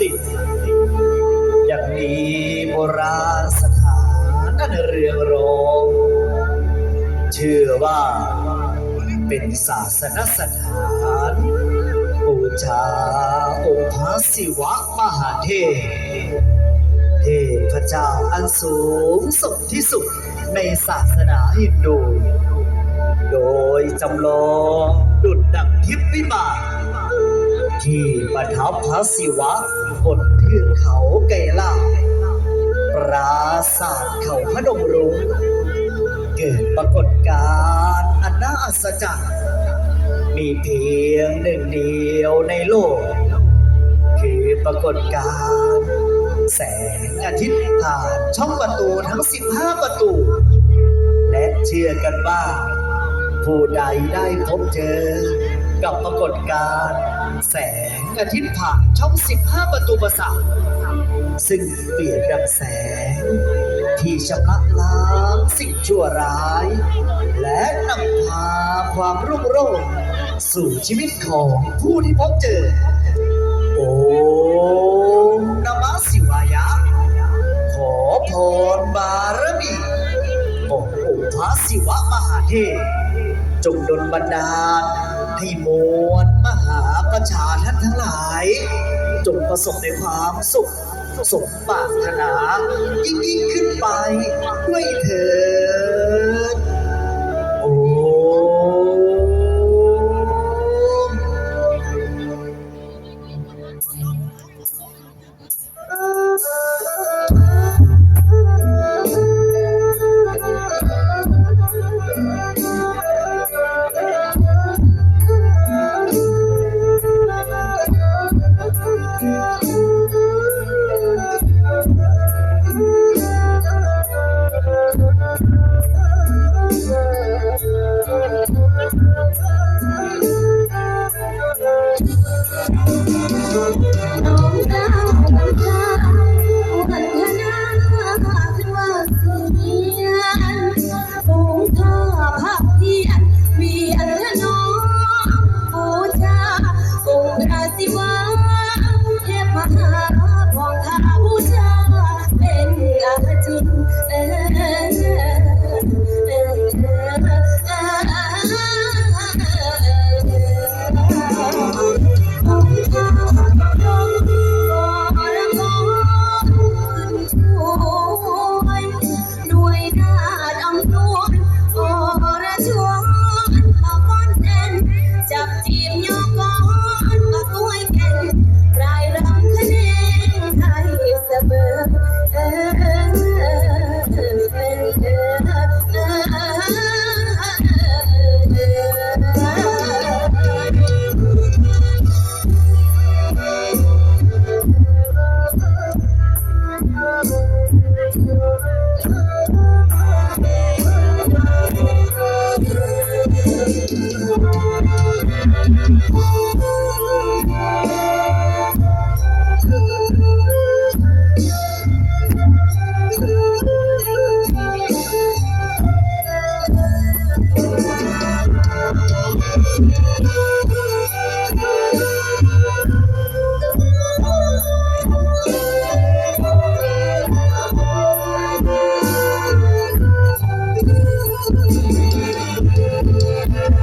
สิทธิ์ยังมีโบราณสถานนั่นเรืองรองเชื่อว่าเป็นศาสนสถานบูชาองค์พระศิวะมหาเทพเทพเจ้าอันสูงส่งที่สุดในศาสนาฮินดูโดยจำลองดุจดังทิพย์วิมาน ที่ประทับพระศิวะบนเทือกเขาไกล่าปราสาทเขาพนมรุ้งเกิดปรากฏการณ์อันน่าอัศจรรย์ มีเพียงหนึ่งเดียวในโลก คือปรากฏการณ์แสงอาทิตย์ผ่านช่องประตูทั้ง 15 ประตู และเชื่อกันว่า ผู้ใดได้พบเจอกับปรากฏการณ์ แสงอาทิตย์ผ่านช่อง 15 ประตูประสาทซึ่งเปลี่ยนดังแสง ที่ชำระล้างสิ่งชั่วร้าย และนำพาความรุ่งโรจน์สู่ชีวิตของผู้ที่พบเจอ โอมนมัสสิวายะ ขอพรบารมีขององค์พระศิวะมหาเทพจงดลบันดาลให้มวลมหา ประชาท่านทั้งหลาย จงประสบในความสุขสมปรารถนา ยิ่งยิ่งขึ้นไปด้วยเถิดโอ้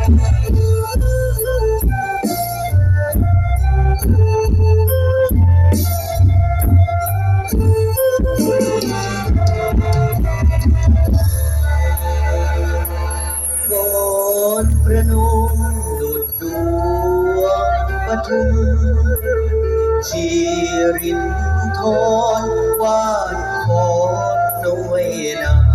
โกนประนมดุดดวงปทุมชีรินทรวาดคอนหน่วยนา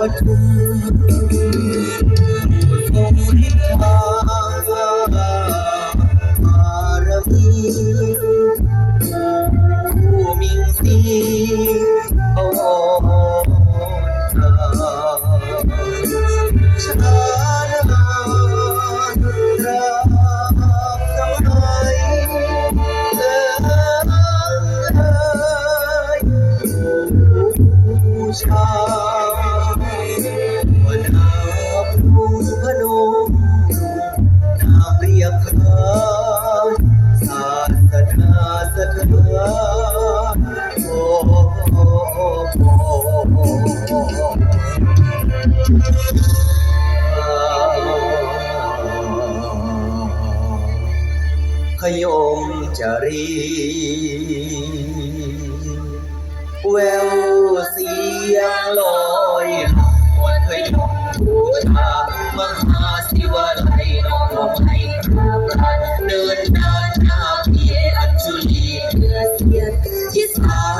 อ ขยมจะรีแววเสียงลอยวันเคยทูตามหาสิวไลน้องลงให้คระพระเดินหน้าหน้าเพียอัจจุลีเพื่อเสียที่สา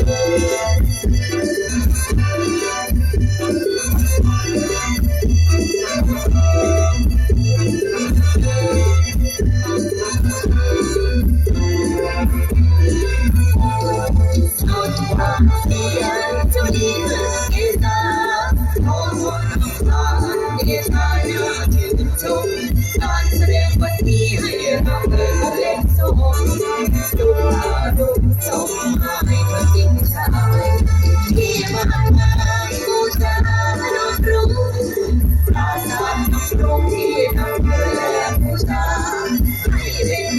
Thank you.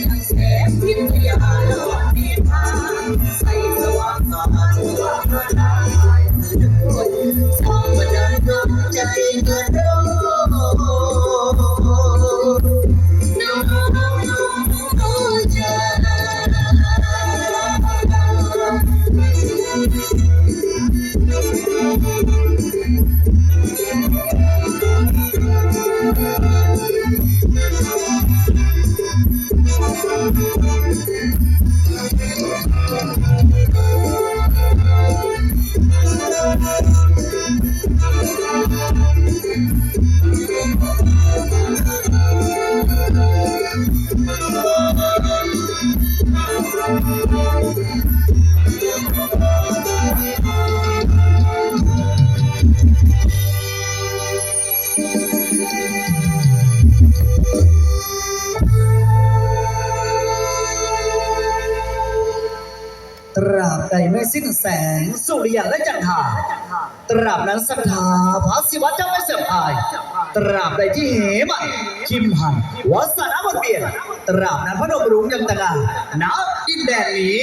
ตราบใดไม่สิ้นแสง สุริยะและจันทราตราบนั้นสถาพระศิวะจะไม่เสื่อมคาย ตราบใดที่เหมะคิมหันวัสนะวนเวียนตราบนั้นพระดมรุงยังตะการนณดินแดนนี้